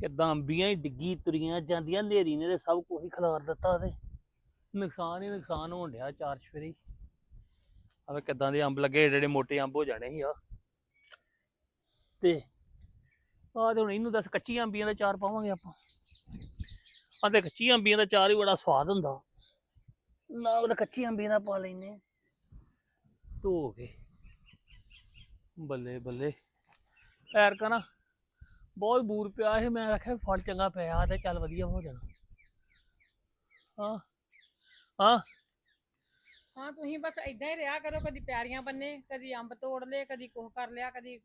ਕਿੱਦਾਂ ਅੰਬੀਆਂ ਹੀ ਡਿੱਗੀ ਤੁਰੀਆਂ ਜਾਂਦੀਆਂ ਨੇਰੀ ਨੇ ਸਭ ਕੁਝ ਹੀ ਖਿਲਾਰ ਦਿੱਤਾ ਤੇ। ਨੁਕਸਾਨ ਹੀ ਨੁਕਸਾਨ ਹੋਣ ਡਿਆ ਚਾਰ ਚਫੇਰੀ ਆਵੇ ਕਿੱਦਾਂ ਦੇ ਅੰਬ ਲੱਗੇ ਏਡੇ ਮੋਟੇ ਅੰਬ ਹੋ ਜਾਣੇ ਸੀ ਆ। ਤੇ ਆ ਤੇ ਹੁਣ ਇਹਨੂੰ ਦੱਸ ਕੱਚੀਆਂ ਅੰਬੀਆਂ ਦਾ ਚਾਰ ਪਾਵਾਂਗੇ ਆਪਾਂ। ਆ ਤੇ ਕੱਚੀਆਂ ਅੰਬੀਆਂ ਦਾ ਚਾਰ ਹੀ ਬੜਾ ਸਵਾਦ ਹੁੰਦਾ। ਨਾ ਉਹ ਕੱਚੀਆਂ ਅੰਬੀਆਂ ਦਾ ਪਾ ਲੈਨੇ ਧੋ ਕੇ। ਬੱਲੇ ਬੱਲੇ। ਐਰ ਨਾ ਬਹੁਤ ਬੂਰ ਪਿਆ ਇਹ ਮੈਂ ਆਖਿਆ ਫਲ ਚੰਗਾ ਪਿਆ ਤੇ ਚੱਲ ਵਧੀਆ ਹੋ ਜਾਣਾ। ਹਾਂ ਹਾਂ। ਹਾਂ ਤੁਸੀਂ ਬਸ ਇਦਾਂ ਹੀ ਰਿਹਾ ਕਰੋ ਕਦੀ ਪਿਆਰੀਆਂ ਬੰਨੇ ਕਦੀ ਅੰਬ ਤੋੜ ਲਏ ਕਦੀ ਕੁਝ ਕਰ ਲਿਆ ਕਦੀ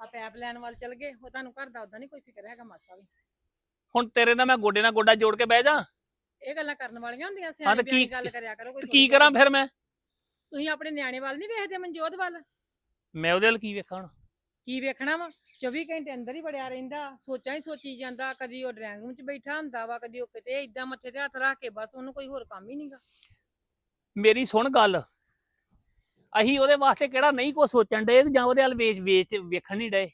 ਆ ਪੈਪ ਲੈਣ ਵੱਲ ਚਲ ਗਏ। ਉਹ ਤੁਹਾਨੂੰ ਘਰ ਦਾ ਉਦਾਂ ਨਹੀਂ ਕੋਈ ਫਿਕਰ ਹੈਗਾ ਮਾਸਾ ਵੀ। ਹੁਣ ਤੇਰੇ ਨਾਲ ਮੈਂ ਗੋਡੇ ਨਾਲ ਗੋਡਾ ਜੋੜ ਕੇ ਬਹਿ ਜਾ। ਇਹ ਗੱਲਾਂ ਕਰਨ ਵਾਲੀਆਂ ਹੁੰਦੀਆਂ ਸਿਆਣੀ ਕੀ- ਗੱਲ ਕਰਿਆ ਕਰੋ ਕੋਈ ਕੀ ਕਰਾਂ। ਫਿਰ ਮੈਂ? ਤੁਸੀਂ ਆਪਣੇ ਨਿਆਣੇ ਵੱਲ ਨਹੀਂ ਵੇਖਦੇ ਮਨਜੋਤ ਵੱਲ? ਮੈਂ ਉਹਦੇ ਨਾਲ ਕੀ ਵੇਖਾਂ ਹੁਣ? ਕੀ ਵੇਖਣਾ ਵਾ? 24 ਘੰਟੇ ਅੰਦਰ ਹੀ ਵੜਿਆ ਰਹਿੰਦਾ। ਸੋਚਾਂ ਹੀ ਸੋਚੀ ਜਾਂਦਾ। ਕਦੀ ਉਹ ਡਰਾਇੰਗ ਰੂਮ 'ਚ ਬੈਠਾ ਹੁੰਦਾ ਵਾ ਕਦੀ ਉਹ ਕਿਤੇ ਇਦਾਂ ਮੱਥੇ ਤੇ ਹੱਥ ਰੱਖ ਕੇ ਬਸ ਉਹਨੂੰ ਕੋਈ ਹੋਰ ਕੰਮ ਹੀ ਨਹੀਂਗਾ ਮੇਰੀ ਸੁਣ ਗੱਲ। ਅਸੀਂ ਉਹਦੇ ਵਾਸਤੇ ਕਿਹੜਾ ਨਹੀਂ ਕੋ ਸੋਚਣ ਡਏ ਤੇ ਜਾਂ ਉਹਦੇ ਵੱਲ ਵੇਚ ਵੇਚ ਵੇਖਣ ਨਹੀਂ ਡਏ?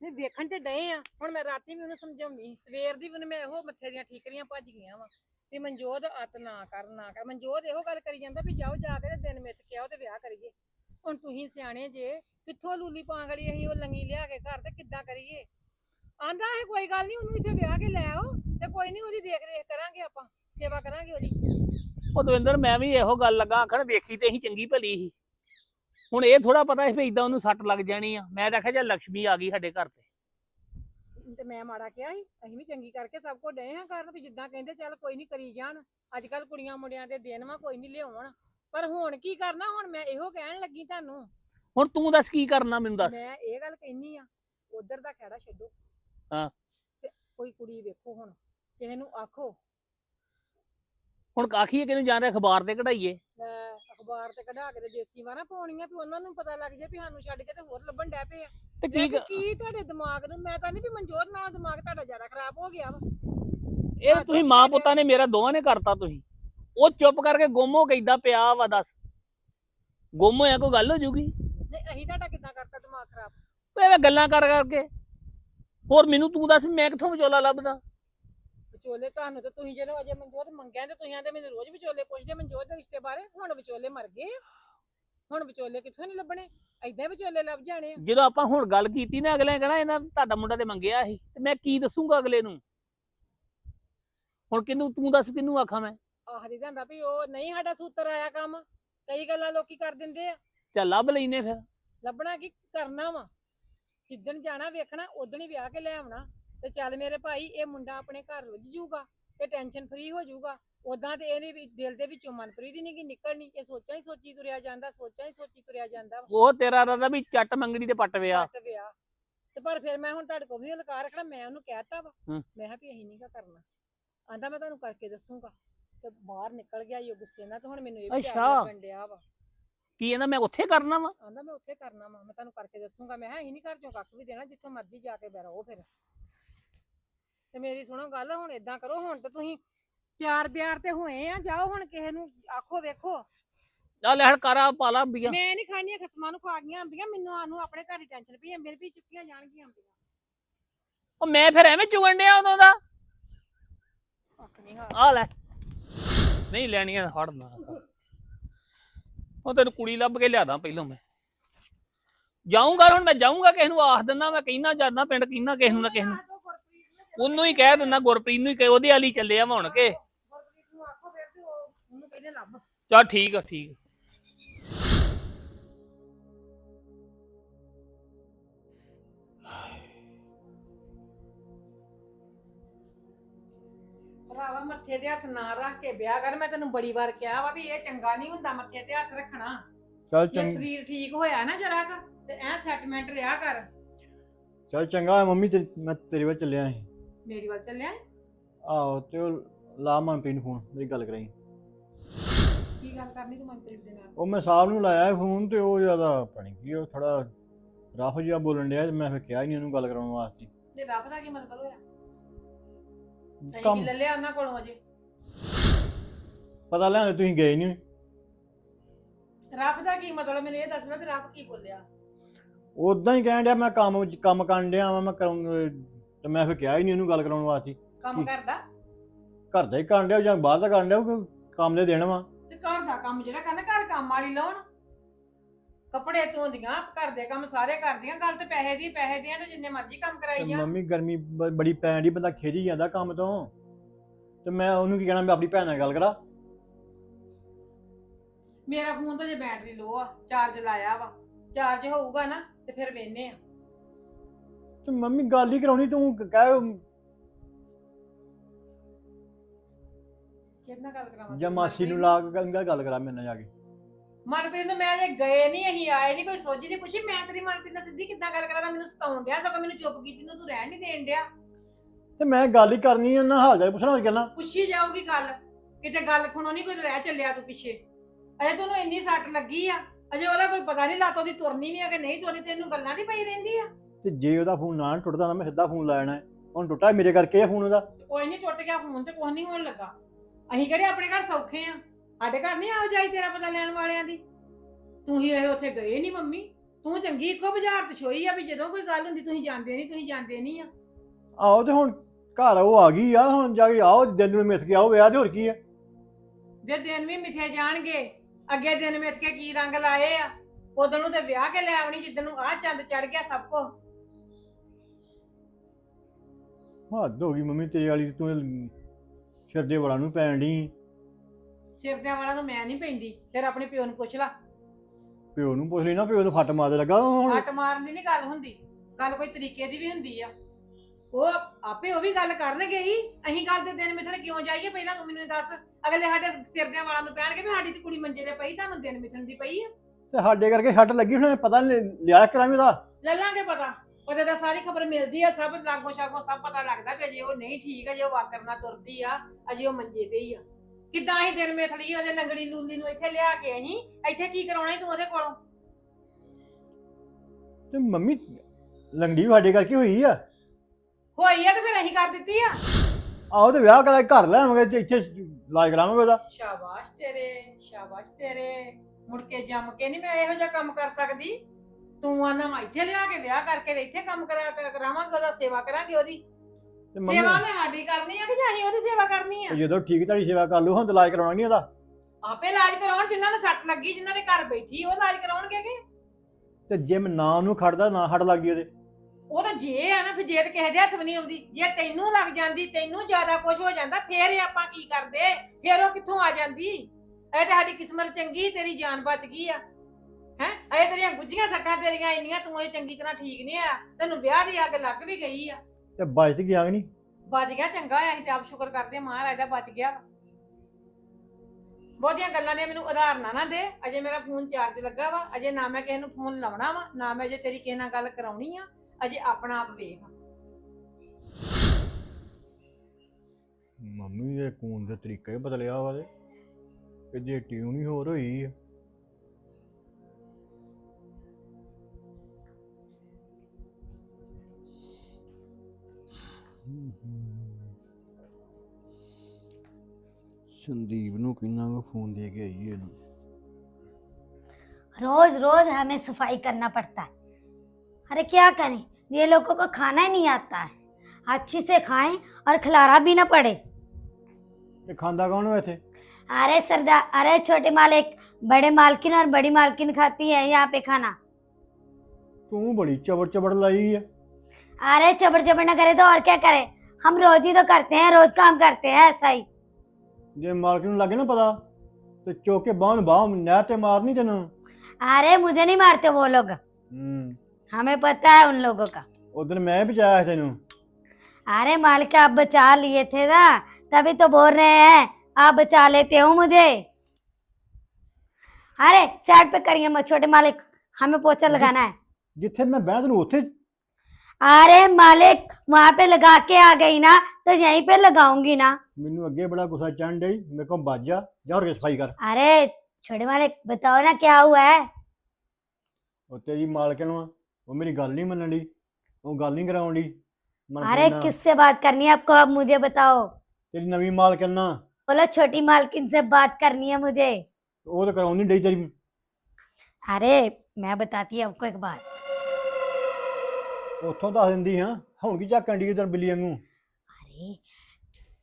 ਨਹੀਂ ਵੇਖਣ ਤੇ ਡਏ ਆ। ਹੁਣ ਮੈਂ ਰਾਤੀ ਵੀ ਉਹਨੂੰ ਸਮਝਾਉਣੀ ਸਵੇਰ ਦੀ ਵੀ ਉਹਨੂੰ ਮੈਂ ਇਹੋ ਮੱਥੇ ਦੀਆਂ ਠੀਕਰੀਆਂ ਭੱਜ ਗਈਆਂ ਵਾ ਵੀ ਮਨਜੋਤ ਅਤ ਨਾ ਕਰ ਨਾ ਕਰ। ਮਨਜੋਤ ਇਹੋ ਗੱਲ ਕਰੀ ਜਾਂਦਾ ਵੀ ਜਾਓ ਜਾ ਕੇ ਤੇ ਦਿਨ ਮਿੱਥ ਕੇ ਆਓ ਤੇ ਵਿਆਹ ਕਰੀਏ। ਹੁਣ ਤੁਸੀਂ ਸਿਆਣੇ ਜੇ ਕਿੱਥੋਂ ਲੂਲੀ ਪਾਂਗੜੀ ਅਸੀਂ ਉਹ ਲੰਗੀ ਲਿਆ ਕੇ ਘਰ ਤੇ ਕਿੱਦਾਂ ਕਰੀਏ? ਆਂਦਾ ਇਹ ਕੋਈ ਗੱਲ ਨਹੀਂ ਉਹਨੂੰ ਇੱਥੇ ਵਿਆਹ ਕੇ ਲੈ ਆਓ ਤੇ ਕੋਈ ਨਹੀਂ ਉਹਦੀ ਦੇਖ ਰੇਖ ਕਰਾਂਗੇ ਆਪਾਂ ਸੇਵਾ ਕਰਾਂਗੇ ਉਹਦੀ। ਉਹ ਦਵਿੰਦਰ ਮੈਂ ਵੀ ਇਹੋ ਗੱਲ ਲੱਗਾ ਆਖਣ ਵੇਖੀ ਤੇ ਅਸੀਂ ਚੰਗੀ ਭਲੀ ਸੀ। ਹੁਣ ਇਹ ਥੋੜਾ ਪਤਾ ਸੀ ਵੀ ਇਦਾਂ ਉਹਨੂੰ ਸੱਟ ਲੱਗ ਜਾਣੀ ਆ। ਮੈਂ ਤਾਂ ਆਖਿਆ ਜੇ ਲక్ష్ਮੀ ਆ ਗਈ ਸਾਡੇ ਘਰ ਤੇ। ਤੇ ਮੈਂ ਮਾੜਾ ਕਿਹਾ ਸੀ ਅਸੀਂ ਵੀ ਚੰਗੀ ਕਰਕੇ ਸਭ ਕੁਝ ਡਏ ਹਾਂ ਕਰਨ ਵੀ ਜਿੱਦਾਂ ਕਹਿੰਦੇ ਚੱਲ ਕੋਈ ਨਹੀਂ ਕਰੀ ਜਾਣ। ਅੱਜ ਕੱਲ ਕੁੜੀਆਂ ਮੁੰਡਿਆਂ ਦੇ ਦਿਨ ਵਾ ਕੋਈ ਨਹੀਂ ਲਿਆਉਣ। ਪਰ ਹੁਣ ਕੀ ਕਰਨਾ ਹੁਣ ਮੈਂ ਇਹੋ ਕਹਿਣ ਲੱਗੀ ਤੁਹਾਨੂੰ। ਹੁਣ ਤੂੰ ਦੱਸ ਕੀ ਕਰਨਾ ਮੈਨੂੰ ਦੱਸ। ਮੈਂ ਇਹ ਗੱਲ ਕਹਿਨੀ ਆ ਉਧਰ ਦਾ ਖਹਿੜਾ ਛੱਡੋ। ਹਾਂ। ਤੇ ਕੋਈ ਕੁੜੀ ਵੇਖੋ ਹੁਣ ਕਿਸੇ ਨੂੰ ਆਖੋ। ਹੁਣ ਕਾਖੀਏ ਕਿਨੂੰ ਜਾਂ ਅਖਬਾਰ ਤੇ ਕਢਾਈਏ। ਲੈ ਅਖਬਾਰ ਤੇ ਕਢਾ ਕੇ ਤੇ ਦੇਸੀ ਵਾਰਾਂ ਪਾਉਣੀਆਂ ਵੀ ਉਹਨਾਂ ਨੂੰ ਪਤਾ ਲੱਗ ਜੇ ਵੀ ਸਾਨੂੰ ਛੱਡ ਕੇ ਤੇ ਹੋਰ ਲੱਭਣ ਡੈ ਪਏ ਆ। ਤੇ ਕੀ ਕ- ਕੀ ਤੁਹਾਡੇ ਦਿਮਾਗ ਨੂੰ ਮੈਂ ਤਾਂ ਨਹੀਂ ਵੀ ਮਨਜੋਤ ਨਾਲ ਦਿਮਾਗ ਤੁਹਾਡਾ ਜ਼ਿਆਦਾ ਖਰਾਬ ਹੋ ਗਿਆ ਵਾ। ਇਹ ਤੁਸੀਂ ਮਾਂ ਪੁੱਤਾਂ ਨੇ ਮੇਰਾ ਦੋਵਾਂ ਨੇ ਕਰਤਾ ਤੁਸੀਂ। ਉਹ ਚੁੱਪ ਕਰਕੇ ਗੁੰਮ ਹੋ ਕੇ ਏਦਾਂ ਪਿਆ ਵਾ ਦੱਸ। ਗੁੰਮ ਹੋਇਆ ਕੋਈ ਗੱਲ ਹੋ ਜੂਗੀ? ਨਹੀਂ ਅਸੀਂ ਤੁਹਾਡਾ ਕਿੱਦਾਂ ਕਰਤਾ ਦਿਮਾਗ ਖਰਾਬ? ਐਵੇਂ ਗੱਲਾਂ ਕਰ ਕਰਕੇ। ਹੋਰ ਮੈਨੂੰ ਤੂੰ ਦੱਸ ਮੈਂ ਕਿੱਥੋਂ ਵਿਚੋਲਾ ਲੱਭਦਾ? ਵਿਚੋਲੇ ਤੁਹਾਨੂੰ ਤੇ ਤੁਸੀਂ ਜਦੋਂ ਅਜੇ ਮਨਜੋਤ ਮੰਗਿਆ ਤੇ ਤੁਸੀਂ ਆਂਦੇ ਮੈਨੂੰ ਰੋਜ਼ ਵਿਚੋਲੇ ਪੁੱਛਦੇ ਮਨਜੋਤ ਦੇ ਰਿਸ਼ਤੇ ਬਾਰੇ। ਹੁਣ ਵਿਚੋਲੇ ਮਰ ਗਏ ਆ। ਹੁਣ ਵਿਚੋਲੇ ਕਿੱਥੋਂ ਨਹੀਂ ਲੱਭਣੇ? ਐਦਾਂ ਵਿਚੋਲੇ ਲੱਭ ਜਾਣੇ ਆ। ਜਦੋਂ ਆਪਾਂ ਹੁਣ ਗੱਲ ਕੀਤੀ ਨਾ ਅਗਲੇ ਨੇ ਕਹਿਣਾ ਇਹਨਾਂ ਤੁਹਾਡਾ ਮੁੰਡਾ ਤੇ ਮੰਗਿਆ ਸੀ ਤੇ ਮੈਂ ਕੀ ਦੱਸੂਗਾ ਅਗਲੇ ਨੂੰ? ਹੁਣ ਕਿਹਨੂੰ ਤੂੰ ਦੱਸ ਕਿਹਨੂੰ ਆਖਾਂ ਮੈਂ? ਆਖਦੀ ਜਾਂਦਾ ਵੀ ਉਹ ਨਹੀਂ ਸਾਡਾ ਸੂਤਰ ਆਇਆ ਕੰਮ ਕਈ ਗੱਲਾਂ ਲੋਕੀ ਕਰ ਦਿੰਦੇ ਆ। ਚੱਲ ਲੱਭ ਲੈਨੇ ਫਿਰ। ਲੱਭਣਾ ਕੀ ਕਰਨਾ ਵਾ? ਜਿੱਦਣ ਜਾਣਾ ਵੇਖਣਾ ਉਦਣ ਹੀ ਵਿਆਹ ਕੇ ਲੈ ਆਉਣਾ। ਤੇ ਚੱਲ ਮੇਰੇ ਭਾਈ ਇਹ ਮੁੰਡਾ ਆਪਣੇ ਘਰ ਰੁੱਝ ਜਾਊਗਾ ਤੇ ਟੈਨਸ਼ਨ ਫਰੀ ਹੋ ਜਾਊਗਾ। ਉਦਾਂ ਤੇ ਇਹਦੇ ਵੀ ਦਿਲ ਦੇ ਵਿੱਚੋਂ ਮਨਪ੍ਰੀਤ ਨਹੀਂ ਗੀ ਨਿਕਲਣੀ। ਇਹ ਸੋਚਾਂ ਹੀ ਸੋਚੀ ਤੁਰਿਆ ਜਾਂਦਾ ਸੋਚਾਂ ਹੀ ਸੋਚੀ ਤੁਰਿਆ ਜਾਂਦਾ ਵਾ। ਉਹ ਤੇਰਾ ਰਦਾ ਵੀ ਚੱਟ ਮੰਗਣੀ ਤੇ ਪੱਟ ਵਿਆ। ਘੱਟ ਵਿਆਹ ਤੇ ਪਰ ਫਿਰ ਮੈਂ ਹੁਣ ਤੁਹਾਡੇ ਕੋਲ ਵੀ ਲਗਾ ਰੱਖਣਾ ਮੈਂ ਉਹਨੂੰ ਕਹਿਤਾ ਵਾ। ਮੈਂ ਕਿਹਾ ਵੀ ਅਸੀਂ ਨਹੀਂ ਗਾ ਕਰਨਾ। ਆਂਦਾ ਮੈਂ ਤੁਹਾਨੂੰ ਕਰਕੇ ਦੱਸੂਗਾ। ਤੇ ਬਾਹਰ ਨਿਕਲ ਗਿਆ ਇਹ ਗੁੱਸੇ ਨਾਲ ਤੇ ਹੁਣ ਮੈਨੂੰ ਇਹ ਵੀ ਅੱਛਾ। ਡਿਆ ਵਾ। ਕੀ ਕਹਿੰਦਾ ਮੈਂ ਉੱਥੇ ਕਰਨਾ ਵਾ? ਆਂਦਾ ਮੈਂ ਉੱਥੇ ਕਰਨਾ ਵਾ ਮੈਂ ਤੁਹਾਨੂੰ ਕਰਕੇ ਦੱਸੂਗਾ। ਮੈਂ ਕਿਹਾ ਅਸੀਂ ਨਹੀਂ ਘਰ ਚੋਂ ਕੱਖ ਵੀ ਦੇਣਾ ਜਿੱਥੋਂ ਮਰਜ਼ੀ ਜਾ ਕੇ ਬੈਠੋ ਫਿਰ। ਤੇ ਮੇਰੀ ਸੁਣੋ ਗੱਲ ਹੁਣ ਇਦਾਂ ਕਰੋ ਹੁਣ ਤੇ ਤੁਸੀਂ ਪਿਆਰ ਪਿਆਰ ਤੇ ਹੋਏ ਆ ਜਾਓ ਹੁਣ ਕਿਸੇ ਨੂੰ ਆਖੋ ਵੇਖੋ। ਆ ਲੈ ਹੜ ਕਰਾ ਪਾਲਾ ਅੰਬੀਆਂ। ਮੈਂ ਨਹੀਂ ਖਾਣੀਆਂ ਖਸਮਾਂ ਨੂੰ ਖਾ ਗਈਆਂ ਅੰਬੀਆਂ ਮੈਨੂੰ ਆਨੂੰ ਆਪਣੇ ਘਰ ਦੀ ਟੈਨਸ਼ਨ ਪਈ ਆ, ਮੇਰੇ ਵੀ ਚੁੱਕੀਆਂ ਜਾਣਗੀਆਂ ਅੰਬੀਆਂ। ਉਹ ਮੈਂ ਫਿਰ ਐਵੇਂ ਚੁਗਣ ਡਿਆ ਉਦੋਂ ਦਾ? ਅੱਖ ਨਹੀਂ ਆ ਲੈ। ਨਹੀਂ ਲੈਣੀਆਂ ਹੜਨਾ ਉਹ ਤੈਨੂੰ ਕੁੜੀ ਲੱਭ ਕੇ ਲਿਆਦਾ ਪਹਿਲਾਂ ਮੈਂ। ਜਾਊਂਗਾ ਹੁਣ ਮੈਂ ਜਾਊਂਗਾ ਕਿਸੇ ਨੂੰ ਆਖ ਦਿੰਦਾ ਮੈਂ ਕਹਿਣਾ ਜਾਂਦਾ ਪਿੰਡ ਕਹਿਣਾ ਕਿਸੇ ਨੂੰ ਨਾ ਕਿਸੇ ਨੂੰ। ਉਹਨੂੰ ਹੀ ਕਹਿ ਦਿੰਦਾ ਗੁਰਪ੍ਰੀਤ ਨੂੰ ਹੀ ਕਹਿ ਉਹਦੇ ਵਾਲੀ ਚੱਲਿਆ ਮੈਂ ਹੁਣ ਕੇ। ਗੁਰਪ੍ਰੀਤ ਨੂੰ ਆਖੋ ਫਿਰ ਤੇ ਉਹ ਉਹਨੂੰ ਕਹਿੰਦੇ ਲੱਭ। ਚਲ ਠੀਕ ਆ ਠੀਕ ਭਰਾਵਾ ਮੱਥੇ ਤੇ ਹੱਥ ਨਾ ਰੱਖ ਕੇ ਵਿਆਹ ਕਰ। ਮੈਂ ਤੈਨੂੰ ਬੜੀ ਵਾਰ ਕਿਹਾ ਵਾ ਵੀ ਇਹ ਚੰਗਾ ਨਹੀਂ ਹੁੰਦਾ ਮੱਥੇ ਤੇ ਹੱਥ ਰੱਖਣਾ। ਚੱਲ ਜੇ ਚੰਗ ਸਰੀਰ ਠੀਕ ਹੋਇਆ ਨਾ ਜਰਾ ਕੁ ਤੇ ਐ ਸੈਟਲਮੈਂਟ ਰਿਹਾ ਕਰ। ਚੱਲ ਚੰਗਾ ਹੋਇਆ ਮੰਮੀ ਤੇ ਮੈਂ ਤੇਰੇ ਵੱਲ ਚੱਲਿਆ ਸੀ। ਮੇਰੀ ਵੱਲ ਚੱਲਿਆ ਆਹੋ ਤੇ ਉਹ ਲਾ ਮਨਪ੍ਰੀਤ ਨੂੰ ਫੋਨ ਮੇਰੀ ਗੱਲ ਕਰਾਈ। ਕੀ ਗੱਲ ਕਰਨੀ ਤੂੰ ਮਨਪ੍ਰੀਤ ਦੇ ਨਾਲ? ਉਹ ਮੈਂ ਸਾਹਿਬ ਨੂੰ ਲਾਇਆ ਫੋਨ ਤੇ ਉਹ ਜ਼ਿਆਦਾ ਪਣੀ ਕੀ ਉਹ ਥੋੜਾ ਰਫ ਜਿਹਾ ਬੋਲਣ ਡਿਆ ਤੇ ਮੈਂ ਫਿਰ ਕਿਹਾ ਹੀ ਨਹੀਂ ਉਹਨੂੰ ਗੱਲ ਕਰਾਉਣ ਵਾਸਤੇ। ਤੇ ਰੱਬ ਦਾ ਕੀ ਮਤਲਬ ਹੋਇਆ? ਅਸੀਂ ਕੀ ਕੰਮ। ਲੈ ਲਿਆ ਉਹਨਾਂ ਕੋਲੋਂ ਅਜੇ? ਪਤਾ ਲਿਆਂਦੇ ਤੁਸੀਂ ਗਏ ਨਹੀਂ ਰੱਬ ਦਾ ਕੀ ਮਤਲਬ ਮੈਨੂੰ ਇਹ ਦੱਸ ਵੀ ਰੱਬ ਕੀ ਬੋਲਿਆ। ਉਦਾਂ ਹੀ ਕਹਿਣ ਡਿਆ ਮੈਂ ਕੰਮ ਕੰਮ ਕਰਨ ਡਿਆ ਵਾਂ ਮੈਂ ਕਰਾਉਂ ਤੇ ਮੈਂ ਫਿਰ ਕਿਹਾ ਹੀ ਨਹੀਂ ਉਹਨੂੰ ਗੱਲ ਕਰਾਉਣ ਵਾਸਤੇ। ਕੰਮ ਕੀ? ਕਰਦਾ? ਘਰ ਦਾ ਹੀ ਕਰਨ ਡਿਆ ਜਾਂ ਬਾਹਰ ਦਾ ਕਰਨ ਡਿਆ ਕੋਈ ਕੰਮ ਦੇ ਦੇਣ ਵਾ। ਤੇ ਘਰ ਦਾ ਕੰਮ ਜਿਹੜਾ ਕਰਨਾ ਘਰ ਕੰਮ ਵਾਲੀ ਲਾਉਣ। ਕੱਪੜੇ ਧੋਂਦੀਆਂ ਘਰ ਦੇ ਕੰਮ ਸਾਰੇ ਕਰਦੀਆਂ ਗੱਲ ਤੇ ਪੈਸੇ ਦੀ ਪੈਸੇ ਦੀਆਂ ਤੇ ਜਿੰਨੇ ਮਰਜ਼ੀ ਕੰਮ ਕਰਾਈ ਤੇ ਜਾ ਮੰਮੀ ਗਰਮੀ ਬ- ਬੜੀ ਪੈਣ ਦੀ ਬੰਦਾ ਖੇਜੀ ਜਾਂਦਾ ਕੰਮ ਤੋਂ। ਤੇ ਮੈਂ ਉਹਨੂੰ ਕੀ ਕਹਿਣਾ ਮੈਂ ਆਪਣੀ ਭੈਣ ਨਾਲ ਗੱਲ ਕਰਾਂ। ਮੇਰਾ ਫੋਨ ਤਾਂ ਜੇ ਬੈਟਰੀ ਲੋ ਆ ਚਾਰਜ ਲਾਇਆ ਵਾ ਚਾਰਜ ਹੋਊਗਾ ਨਾ ਤੇ ਫਿਰ ਵੇਨੇ ਆ। ਤੇ ਮੰਮੀ ਗੱਲ ਹੀ ਕਰਾਉਣੀ ਤੂੰ ਕ- ਕਹਿ। ਕਿਹਦੇ ਨਾਲ ਗੱਲ ਕਰਾਵਾਂ? ਜਾਂ ਮਾਸੀ ਨੂੰ ਲਾ ਕੇ ਕਹਿੰਦਾ ਗੱਲ ਕਰਾ ਮੇਰੇ ਨਾਲ ਜਾ ਕੇ। ਮਨਪ੍ਰੀਤ ਨੂੰ ਮੈਂ ਜੇ ਗਏ ਨਹੀਂ ਅਸੀਂ ਆਏ ਨਹੀਂ ਕੋਈ ਸੋਝੀ ਨਹੀਂ ਪੁੱਛੀ। ਮੈਂ ਤੇਰੀ ਮਨਪ੍ਰੀਤ ਨਾਲ ਸਿੱਧੀ ਕਿੱਦਾਂ ਗੱਲ ਕਰਾਂ ਮੈਨੂੰ ਸਤਾਉਣ ਡਿਆ ਸਗੋਂ ਮੈਨੂੰ ਚੁੱਪ ਕੀਤੀ ਨੂੰ ਤੂੰ ਰਹਿਣ ਨਹੀਂ ਦੇਣ ਡਿਆ। ਤੇ ਮੈਂ ਗੱਲ ਹੀ ਕਰਨੀ ਆ ਨਾ ਹਾਲ ਚਾਲ ਪੁੱਛਣਾ ਹੋਰ ਗੱਲਾਂ। ਪੁੱਛੀ ਜਾਊਗੀ ਗੱਲ। ਕਿਤੇ ਗੱਲ ਖਣੋ ਨਹੀਂ ਕੋਈ ਰਹਿ ਚੱਲਿਆ ਤੂੰ ਪਿੱਛੇ। ਅਜੇ ਤੈਨੂੰ ਇੰਨੀ ਸੱਟ ਲੱਗੀ ਆ। ਅਜੇ ਉਹਦਾ ਕੋਈ ਪਤਾ ਨਹੀਂ ਲਾਤੋਂ ਦੀ ਤੁਰਨੀ ਵੀ ਆ ਕਿ ਨਹੀਂ ਤੁਰਨੀ ਤੈਨੂੰ ਗੱਲਾਂ ਦੀ ਪਈ ਰਹਿੰਦੀ ਆ। ਤੇ ਜੇ ਉਹਦਾ ਫੋਨ ਨਾ ਟੁੱਟਦਾ ਨਾ ਮੈਂ ਸਿੱਧਾ ਫੋਨ ਲਾ ਹੈ। ਹੁਣ ਟੁੱਟਾ ਮੇਰੇ ਕਰਕੇ ਆ ਫੋਨ ਉਹਦਾ। ਕੋਈ ਨਹੀਂ ਟੁੱਟ ਗਿਆ ਫੋਨ ਤੇ ਕੁਝ ਨਹੀਂ ਹੋਣ ਲੱਗਾ। ਅਸੀਂ ਕਿਹੜੇ ਆਪਣੇ ਘਰ ਸੌਖੇ ਆ? ਸਾਡੇ ਘਰ ਨਹੀਂ ਆਓ ਜਾਈ ਤੇਰਾ ਪਤਾ ਲੈਣ ਵਾਲਿਆਂ ਦੀ। ਤੂੰ ਹੀ ਇਹ ਉੱਥੇ ਗਏ ਨਹੀਂ ਮੰਮੀ। ਤੂੰ ਚੰਗੀ ਇੱਕੋ ਬਾਜ਼ਾਰ ਤੇ ਛੋਈ ਆ ਵੀ ਜਦੋਂ ਕੋਈ ਗੱਲ ਹੁੰਦੀ ਤੁਸੀਂ ਜਾਂਦੇ ਨਹੀਂ ਤੁਸੀਂ ਜਾਂਦੇ ਨਹੀਂ ਆ। ਆਹੋ ਤੇ ਹੁਣ ਘਰ ਉਹ ਆ ਗਈ ਆ ਹੁਣ ਜਾ ਕੇ ਆਓ ਦਿਨ ਨੂੰ ਮਿਸ ਕੇ ਆਓ ਵਿਆਹ ਤੇ ਹੋਰ ਕੀ ਆ? ਵੇ ਦਿਨ ਵੀ ਮਿੱਥੇ ਜਾਣਗੇ ਅੱਗੇ ਦਿਨ ਮਿੱਥ ਕੇ ਕੀ ਰੰਗ ਲਾਏ ਆ? ਉਦੋਂ ਨੂੰ ਤੇ ਵਿਆਹ ਕੇ ਲੈ ਆਉਣੀ ਜਿੱਦਣ ਨੂੰ ਆਹ ਚੰਦ ਚੜ ਗਿਆ ਸਭ ਕੋ ਹੱਦ ਹੋ ਗਈ ਮੰਮੀ ਤੇਰੀ ਵਾਲੀ ਤੂੰ ਸ਼ਰਦੇ ਵਾਲਾ ਨੂੰ ਪੈਣ ਦੀ ਸਿਰਦਿਆਂ ਵਾਲਾ ਨੂੰ ਮੈਂ ਨਹੀਂ ਪੈਂਦੀ ਫਿਰ ਆਪਣੇ ਪਿਓ ਨੂੰ ਪੁੱਛ ਲਾ। ਪਿਓ ਨੂੰ ਪੁੱਛ ਲਈ ਨਾ ਪਿਓ ਤੋਂ ਫੱਟ ਮਾਰਦੇ ਲੱਗਾ ਹੁਣ। ਹੱਟ ਮਾਰਨ ਦੀ ਨਹੀਂ ਗੱਲ ਹੁੰਦੀ ਗੱਲ ਕੋਈ ਤਰੀਕੇ ਦੀ ਵੀ ਹੁੰਦੀ ਆ। ਉਹ ਆਪੇ ਉਹ ਵੀ ਗੱਲ ਕਰਨਗੇ ਹੀ ਅਸੀਂ ਗੱਲ ਦੇ ਦਿਨ ਮਿੱਥਣ ਕਿਉਂ ਜਾਈਏ ਪਹਿਲਾਂ ਤੂੰ ਮੈਨੂੰ ਇਹ ਦੱਸ ਅਗਲੇ ਸਾਡੇ ਸਿਰਦਿਆਂ ਵਾਲਾ ਨੂੰ ਪੈਣਗੇ ਵੀ ਸਾਡੀ ਤੇ ਕੁੜੀ ਮੰਜੇ ਤੇ ਪਈ ਤੁਹਾਨੂੰ ਦਿਨ ਮਿੱਥਣ ਦੀ ਪਈ ਆ? ਤੇ ਸਾਡੇ ਕਰਕੇ ਛੱਟ ਲੱਗੀ ਹੁਣ ਪਤਾ ਨਹੀਂ ਲਿਆ ਕਰਾਂਗੇ ਉਹਦਾ। ਲੈ ਲਾਂਗੇ ਪਤਾ ਉਹਦੇ ਦਾ ਸਾਰੀ ਖਬਰ ਮਿਲਦੀ ਆ ਸਭ ਲਾਗੋ ਸ਼ਾਗੋ ਸਭ ਪਤਾ ਲੱਗਦਾ ਕਿ ਅਜੇ ਉਹ ਨਹੀਂ ਠੀਕ ਅਜੇ ਉਹ ਵਾਕਰ ਨਾਲ ਤੁਰਦੀ ਆ ਅਜੇ ਉਹ ਮੰਜੇ ਤੇ ਹੀ ਆ। ਕਿੱਦਾਂ ਅਸੀਂ ਦਿਨ ਮੇਥ ਲਈ ਉਹਦੇ ਲੰਗੜੀ ਲੂਲੀ ਨੂੰ ਇੱਥੇ ਲਿਆ ਕੇ ਅਸੀਂ? ਇੱਥੇ ਕੀ ਕਰਾਉਣਾ ਈ ਤੂੰ ਉਹਦੇ ਕੋਲੋਂ? ਤੇ ਮੰਮੀ ਲੰਗੜੀ ਵੀ ਸਾਡੇ ਕਰਕੇ ਹੋਈ ਆ? ਹੋਈ ਆ ਤੇ ਫਿਰ ਅਸੀਂ ਕਰ ਦਿੱਤੀ ਆ। ਆਹੋ ਤੇ ਵਿਆਹ ਕਰਾ ਘਰ ਲੈ ਆਵਾਂਗੇ ਤੇ ਇੱਥੇ ਇਲਾਜ ਕਰਾਵਾਂਗੇ ਉਹਦਾ। ਸ਼ਾਬਾਸ਼ ਤੇਰੇ ਸ਼ਾਬਾਸ਼ ਤੇਰੇ। ਮੁੜ ਕੇ ਜੰਮ ਕੇ ਨਹੀਂ ਮੈਂ ਇਹੋ ਜਿਹਾ ਕੰਮ ਕਰ ਸਕਦੀ। ਤੂੰ ਆਨਾ ਮੈਂ ਇੱਥੇ ਲਿਆ ਕੇ ਵਿਆਹ ਕਰਕੇ ਤੇ ਇੱਥੇ ਕੰਮ ਕਰਾ ਕਰਾਵਾਂਗੇ ਉਹਦਾ ਸੇਵਾ ਕਰਾਂਗੇ ਉਹਦੀ। ਤੇ ਮੰਮੀ ਸੇਵਾ ਉਹਨੇ ਸਾਡੀ ਕਰਨੀ ਆ ਕਿ ਜਾਂ ਅਸੀਂ ਉਹਦੀ ਸੇਵਾ ਕਰਨੀ ਆ? ਤੇ ਜਦੋਂ ਠੀਕ ਤੁਹਾਡੀ ਸੇਵਾ ਕਰ ਲੂ ਹੁਣ ਤੇ ਇਲਾਜ ਕਰਾਉਣਾ ਨਹੀਂ ਉਹਦਾ। ਆਪੇ ਇਲਾਜ ਕਰਾਉਣ ਜਿਨ੍ਹਾਂ ਨੂੰ ਸੱਟ ਲੱਗੀ ਜਿਨ੍ਹਾਂ ਦੇ ਘਰ ਬੈਠੀ ਉਹ ਇਲਾਜ ਕਰਾਉਣਗੇ ਕਿ? ਤੇ ਜੇ ਮੈਂ ਨਾ ਉਹਨੂੰ ਖੜਦਾ ਨਾ ਹੱਡ ਲੱਗ ਉਹਦੇ। ਉਹ ਤਾਂ ਜੇ ਆ ਨਾ ਫਿਰ ਜੇ ਤੇ ਕਿਸੇ ਦੇ ਹੱਥ ਵੀ ਨਹੀਂ ਆਉਂਦੀ। ਜੇ ਤੈਨੂੰ ਲੱਗ ਜਾਂਦੀ ਤੈਨੂੰ ਜ਼ਿਆਦਾ ਕੁਝ ਹੋ ਜਾਂਦਾ ਫੇਰ ਇਹ ਆਪਾਂ ਕੀ ਕਰਦੇ? ਫੇਰ ਉਹ ਕਿੱਥੋਂ ਆ ਜਾਂਦੀ? ਇਹ ਤੇ ਸਾਡੀ ਕਿਸਮਤ ਚੰਗੀ ਤੇਰੀ ਜਾਨ ਬਚ ਗਈ ਆ। ਹੈ? ਇਹ ਤੇਰੀਆਂ ਗੁੱਝੀਆਂ ਸੱਟਾਂ ਤੇਰੀਆਂ ਇੰਨੀਆਂ ਤੂੰ ਇਹ ਚੰਗੀ ਤਰ੍ਹਾਂ ਠੀਕ ਨਹੀਂ ਆ ਤੈਨੂੰ ਵਿਆਹ ਦੀ ਅੱਗ ਲੱਗ ਵੀ ਗਈ ਆ। ਤੇ ਬਚ ਤੇ ਗਿਆ ਨਹੀਂ? ਬਚ ਗਿਆ ਚੰਗਾ ਹੋਇਆ ਅਸੀਂ ਤੇ ਆਪ ਸ਼ੁਕਰ ਕਰਦੇ ਹਾਂ ਮਹਾਰਾਜ ਦਾ ਬਚ ਗਿਆ ਬਹੁਤੀਆਂ ਗੱਲਾਂ ਦੇ ਮੈਨੂੰ ਉਦਾਹਰਨਾਂ ਨਾ ਦੇ ਅਜੇ ਮੇਰਾ ਫੋਨ ਚਾਰਜ ਲੱਗਾ ਵਾ ਅਜੇ ਨਾ ਮੈਂ ਕਿਸੇ ਨੂੰ ਫੋਨ ਲਾਉਣਾ ਵਾ ਨਾ ਮੈਂ ਅਜੇ ਤੇਰੀ ਕਿਸੇ ਨਾਲ ਗੱਲ ਕਰਾਉਣੀ ਆ ਅਜੇ ਆਪਣਾ ਆਪ ਵੇਖ। ਮੰਮੀ ਦੇ ਕੂਨ ਦਾ ਤਰੀਕਾ ਹੀ ਬਦਲਿਆ ਵਾ ਤੇ ਕਿ ਜੇ ਟਿਊਨ ਹੀ ਹੋਰ ਹੋਈ ਆ। ਸੰਦੀਪ ਨੂੰ ਕਿੰਨਾ ਕੁ ਫੋਨ ਦੇ ਕੇ ਆਈ ਇਹਨੂੰ रोज रोज हमें सफाई करना पड़ता है अरे क्या करें ये लोगों को खाना ही नहीं आता है अच्छी से खाएं और खिलारा भी ना पड़े ਤੇ ਖਾਂਦਾ ਕੌਣ ਹੋ ਇੱਥੇ अरे सरदार अरे छोटे मालिक बड़े मालकिन और बड़ी मालकिन खाती है यहाँ पे खाना ਤੂੰ ਬੜੀ ਚਬੜ ਚਬੜ ਲਾਈ ਆ अरे चबर चबर ना करे तो और क्या करे हम रोज ही तो करते हैं रोज काम करते हैं ऐसा ही ਜੇ ਮਾਲਕ ਨੂੰ ਲੱਗੇ ਨਾ ਪਤਾ ਤੇ ਚੁੱਕ ਕੇ ਬਾਹਨ ਬਾਹ ਨਹਿਰ ਤੇ ਮਾਰਨੀ ਤੈਨੂੰ अरे मुझे नहीं मारते वो लोग ਹੂੰ हमें पता है उन लोगों का ਉਦੋਂ ਮੈਂ ਬਚਾਇਆ ਸੀ ਤੈਨੂੰ अरे मालिक आप बचा लिए थे ना तभी तो बोल रहे हैं आप बचा लेते हो मुझे अरे साइड पे करिए मत छोटे मालिक हमें पोछा लगाना है ਜਿੱਥੇ ਮੈਂ ਬਹਿ ਤੈਨੂੰ ਉੱਥੇ अरे मालिक वहां पे लगा के आ गई ना तो यहीं पे लगाऊंगी ना ਮੈਨੂੰ ਅੱਗੇ ਬੜਾ ਗੁੱਸਾ ਚੜ੍ਹਨ ਡਈ ਮੇਰੇ ਕੋਲ ਵੱਜ ਜਾ ਜਾ ਹੋਰ ਕੇ ਸਫਾਈ ਕਰ अरे छोटे मालिक बताओ ना क्या हुआ है ਉਹ ਤੇਰੀ ਮਾਲਕਣ ਵਾ ਉਹ ਮੇਰੀ ਗੱਲ ਨਹੀਂ ਮੰਨਣ ਡਈ ਉਹ ਗੱਲ ਨਹੀਂ ਕਰਾਉਣ ਡਈ ਮਨ अरे ਕਰਨਾ। किससे बात करनी है आपको अब मुझे बताओ ਤੇਰੀ ਨਵੀਂ ਮਾਲਕਣ ਨਾ बोलो छोटी मालकिन से बात करनी है मुझे ਉਹ ਤਾਂ ਕਰਾਉਣ ਨਹੀਂ ਡਈ ਤੇਰੀ अरे मैं बताती हूँ आपको एक बात ਉੱਥੋਂ ਦੱਸ ਦਿੰਦੀ ਹਾਂ ਹੁਣ ਕੀ ਝਾਕਣ ਦੀ ਤਨ ਬਿੱਲੀ ਵਾਂਗੂ अरे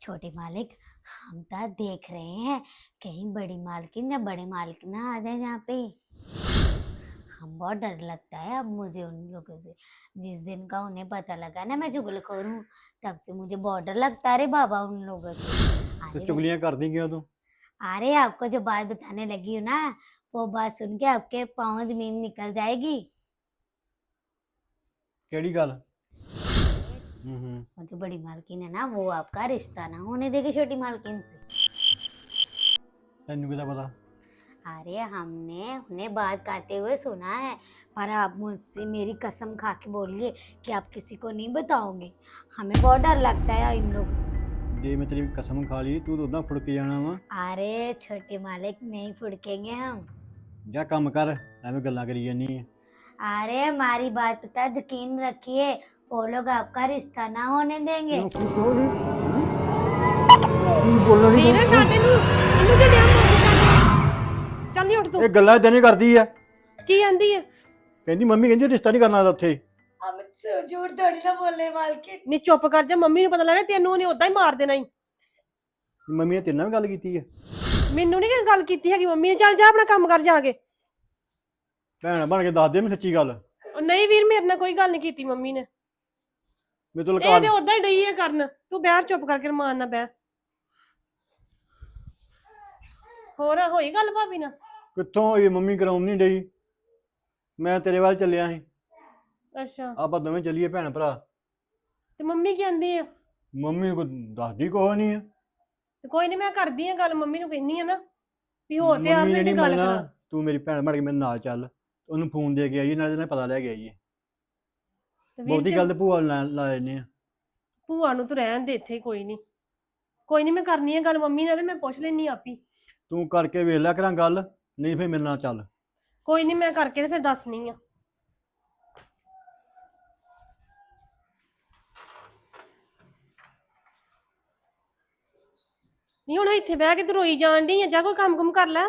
छोटे मालिक हम तो देख रहे हैं कहीं बड़ी मालकिन या बड़े मालिक ना आ जाए यहाँ पे हम बहुत डर लगता है अब मुझे उन लोगों से जिस दिन का उन्हें पता लगा ना मैं चुगलखोर हूँ तब से मुझे बहुत डर लगता है रे बाबा उन लोगों से ਤੇ अरे ਚੁਗਲੀਆਂ ਕਰਦੀ ਕਿਉਂ ਤੂੰ अरे आपको जो बात बताने लगी हूँ ना वो बात सुन के आपके पाँव जमीन निकल जाएगी ਕਿਹੜੀ ਗੱਲ ਹੂੰ ਹੂੰ वो जो बड़ी मालकिन है ना वो आपका रिश्ता ना होने देगी छोटी मालकिन से ਤੈਨੂੰ ਕਿਹਦਾ ਪਤਾ अरे हमने उन्हें बात करते हुए सुना है पर आप मुझसे मेरी कसम खा के बोलिए कि आप किसी को नहीं बताओगे हमें बहुत डर लगता है इन लोगों से ਜੇ ਮੈਂ ਤੇਰੀ ਕਸਮ ਖਾ ਲਈ ਤੂੰ ਤਾਂ ਉਦਾਂ ਫੁੜ ਕੇ ਜਾਣਾ ਵਾ अरे छोटे मालिक नहीं फुड़केंगे हम ਜਾ ਕੰਮ ਕਰ ਐਵੇਂ ਗੱਲਾਂ ਕਰੀ ਜਾਨੀ ਆ अरे हमारी बात पर यकीन रखिए वो लोग आपका रिश्ता ना होने देंगे ਕੀ ਬੋਲਣ ਦੀ ਵੀਰੇ ਛੱਡ ਇਹਨੂੰ ਇਹਨੂੰ ਤੇ ਡਿਆ ਚੱਲ ਨੀ ਉੱਠ ਤੂੰ ਇਹ ਗੱਲਾਂ ਇਦਾਂ ਨਹੀਂ ਕਰਦੀ ਆ ਕੀ ਆਂਦੀ ਆ ਕਹਿੰਦੀ ਮੰਮੀ ਕਹਿੰਦੀ ਰਿਸ਼ਤਾ ਨਹੀਂ ਕਰਨਾ ਉੱਥੇ हम झूठ थोड़ी ना बोल रहे मालकिन ਨੀ ਚੁੱਪ ਕਰ ਜਾ ਮੰਮੀ ਨੂੰ ਪਤਾ ਲੱਗਾ ਤੈਨੂੰ ਉਹਨੇ ਉਦਾਂ ਹੀ ਮਾਰ ਦੇਣਾ ਈ ਮੰਮੀ ਨੇ ਤੇਰੇ ਨਾਲ ਵੀ ਗੱਲ ਕੀਤੀ ਆ ਮੈਨੂੰ ਨਹੀਂ ਗੱਲ ਕੀਤੀ ਹੈਗੀ ਮੰਮੀ ਨੇ ਚੱਲ ਜਾ ਆਪਣਾ ਕੰਮ ਕਰ ਜਾ ਕੇ ਭੈਣ ਬਣ ਕੇ ਦੱਸ ਦੇ ਮੈਨੂੰ ਸੱਚੀ ਗੱਲ। ਉਹ ਨਹੀਂ ਵੀਰ ਮੇਰੇ ਨਾਲ ਕੋਈ ਗੱਲ ਨਹੀਂ ਕੀਤੀ ਮੰਮੀ ਨੇ। ਮੇਰੇ ਤੋਂ ਇਹ ਲੁਕਾ ਤੇ ਉਦਾਂ ਹੀ ਡਈ ਆ ਕਰਨ। ਤੂੰ ਬਹਿਰ ਚੁੱਪ ਕਰਕੇ ਰਮਾਨ ਨਾ ਬਹਿ। ਹੋਰ ਹੋਈ ਗੱਲ ਭਾਬੀ ਨਾਲ? ਕਿੱਥੋਂ ਇਹ ਮੰਮੀ ਕਰਾਉਣ ਨਹੀਂ ਡਈ। ਮੈਂ ਤੇਰੇ ਵੱਲ ਚੱਲਿਆ ਸੀ। ਅੱਛਾ। ਆਪਾਂ ਦੋਵੇਂ ਚੱਲੀਏ ਭੈਣ ਭਰਾ। ਤੇ ਮੰਮੀ ਕੀ ਆਂਦੀ ਆ? ਮੰਮੀ ਕੋ ਦੱਸਦੀ ਕੋਹ ਨਹੀਂ ਆ। ਤੇ ਕੋਈ ਨਹੀਂ ਮੈਂ ਕਰਦੀ ਆ ਗੱਲ। ਮੰਮੀ ਨੂੰ ਕਹਿੰਨੀ ਆ ਨਾ ਵੀ ਹੋ ਤੇ ਆ ਮੰਮੀ ਨੇ ਗੱਲ ਕਰਾ। ਤੂੰ ਮੇਰੀ ਭੈਣ ਬਣ ਕੇ ਮੇਰੇ ਨਾਲ ਚੱਲ। ਉਹਨੂੰ ਫੋਨ ਦੇ ਕੇ ਆਈਏ ਨਾਲੇ ਨਾਲ ਪਤਾ ਲੈ ਕੇ ਆਈਏ। ਤੇ ਵੀਰ ਬਹੁਤੀ ਜੀ, ਗੱਲ ਤੇ ਭੂਆ ਨੂੰ ਲਾ ਲਾ ਲੈਨੇ ਆ। ਭੂਆ ਨੂੰ ਤੂੰ ਰਹਿਣ ਦੇ ਇੱਥੇ ਕੋਈ ਨਹੀਂ। ਕੋਈ ਨਹੀਂ ਮੈਂ ਕਰਨੀ ਆ ਗੱਲ ਮੰਮੀ ਨਾਲ ਤੇ ਮੈਂ ਪੁੱਛ ਲੈਣੀ ਆਪੀ। ਤੂੰ ਕਰਕੇ ਵੇਖ ਲਿਆ ਕਰਾਂ ਗੱਲ ਨਹੀਂ ਫੇਰ ਮੇਰੇ ਨਾਲ ਚੱਲ। ਕੋਈ ਨਹੀਂ ਮੈਂ ਕਰਕੇ ਤੇ ਫਿਰ ਦੱਸਣੀ ਆ ਨਹੀਂ ਹੁਣ ਇੱਥੇ ਬਹਿ ਕੇ ਤੂੰ ਰੋਈ ਜਾਣ ਡਈ ਆ ਜਾ ਕੋਈ ਕੰਮ ਕੁਮ ਕਰ ਲੈ।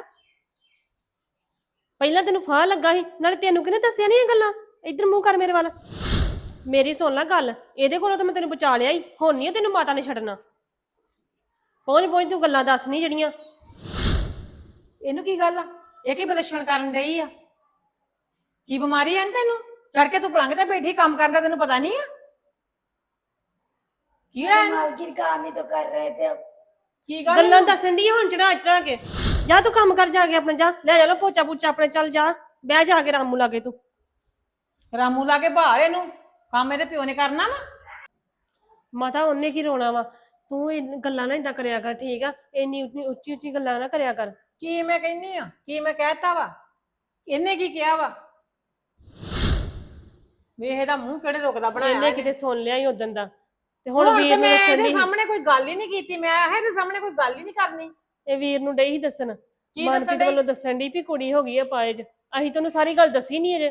ਪਹਿਲਾਂ ਤੈਨੂੰ ਫਾਹ ਲੱਗਾ ਸੀ ਨਾਲੇ ਤੈਨੂੰ ਕਿਹਨੇ ਦੱਸਿਆ ਨਹੀਂ ਇਹ ਗੱਲਾਂ ਇੱਧਰ ਮੂੰਹ ਕਰ ਮੇਰੇ ਵੱਲ ਮੇਰੀ ਸੁਣ ਲੈ ਗੱਲ ਇਹਦੇ ਕੋਲੋਂ ਤਾਂ ਮੈਂ ਤੈਨੂੰ ਬਚਾ ਲਿਆ ਹੀ ਹੁਣ ਨਹੀਂ ਤੈਨੂੰ ਮਾਤਾ ਨੇ ਛੱਡਣਾ ਪਹੁੰਚ ਪਹੁੰਚ ਤੂੰ ਗੱਲਾਂ ਦੱਸਣੀ ਜਿਹੜੀਆਂ ਇਹਨੂੰ ਕੀ ਗੱਲ ਆ ਇਹ ਕੀ ਬਲਸ਼ਣ ਕਰਨ ਡਈ ਆ ਕੀ ਬਿਮਾਰੀ ਆ ਨੀ ਤੈਨੂੰ ਚੜ ਕੇ ਤੂੰ ਪਲੰਗ ਤੇ ਬੈਠੀ ਕੰਮ ਕਰਦਾ ਤੈਨੂੰ ਪਤਾ ਨਹੀਂ ਆ ਕੀ ਆ ਇਹਨੂੰ? मालकिन काम ही तो कर रहे थे अब ਕੀ ਗੱਲ ਗੱਲਾਂ? ਦੱਸਣ ਦੀ ਹੁਣ ਚੜਾ ਚੜਾ ਕੇ। ਜਾ ਤੂੰ ਕੰਮ ਕਰ ਜਾ ਕੇ ਆਪਣਾ ਜਾ। ਲੈ ਜਾ ਲੋ ਪੋਚਾ ਪੂਚਾ ਆਪਣੇ ਚੱਲ ਜਾ। ਬਹਿ ਜਾ ਕੇ ਰਾਮੂ ਲਾਗੇ ਤੂੰ। ਰਾਮੂ ਲਾ ਕੇ ਭਾਲ ਇਹਨੂੰ। ਕੰਮ ਇਹਦੇ ਪਿਓ ਨੇ ਕਰਨਾ ਵਾ। ਮਾਤਾ ਉਹਨੇ ਕੀ ਰੋਣਾ ਵਾ? ਤੂੰ ਇਹ ਗੱਲਾਂ ਨਾ ਇਦਾਂ ਕਰਿਆ ਕਰ ਠੀਕ ਆ? ਇੰਨੀ ਉੱਚੀ ਉੱਚੀ ਗੱਲਾਂ ਨਾ ਕਰਿਆ ਕਰ। ਕੀ ਮੈਂ ਕਹਿੰਨੀ ਆ? ਕੀ ਮੈਂ ਕਹਿਤਾ ਵਾ? ਇਹਨੇ ਕੀ ਕਿਹਾ ਵਾ? ਵੇਖ ਇਹਦਾ ਮੂੰਹ ਕਿਹੜੇ ਰੁਕਦਾ ਬਣਾਇਆ ਇਹਨੇ ਇਹਨੇ। ਕਿਤੇ ਸੁਣ ਲਿਆ ਹੀ ਉਦੋਂ ਦਾ। ਤੇ ਹੁਣ ਹੁਣ ਤੇ ਵੀਰ ਨੂੰ ਮੈਂ ਦੱਸਣ ਇਹਦੇ ਸਾਹਮਣੇ ਕੋਈ ਗੱਲ ਹੀ ਨਹੀਂ ਕੀਤੀ ਮੈਂ ਇਹਦੇ ਸਾਹਮਣੇ ਕੋਈ ਗੱਲ ਹੀ ਨਹੀਂ ਕਰਨੀ। ਇਹ ਵੀਰ ਨੂੰ ਡਈ ਦੱਸਣ। ਕੀ ਦੱਸਣ ਮਨਪ੍ਰੀਤ ਡਈ? ਵੱਲੋਂ ਦੱਸਣ ਦੀ ਵੀ ਕੁੜੀ ਹੋ ਗਈ ਆ ਪਾਏਜ ਅਸੀਂ ਤੈਨੂੰ ਸਾਰੀ ਗੱਲ ਦੱਸੀ ਨਹੀਂ ਅਜੇ।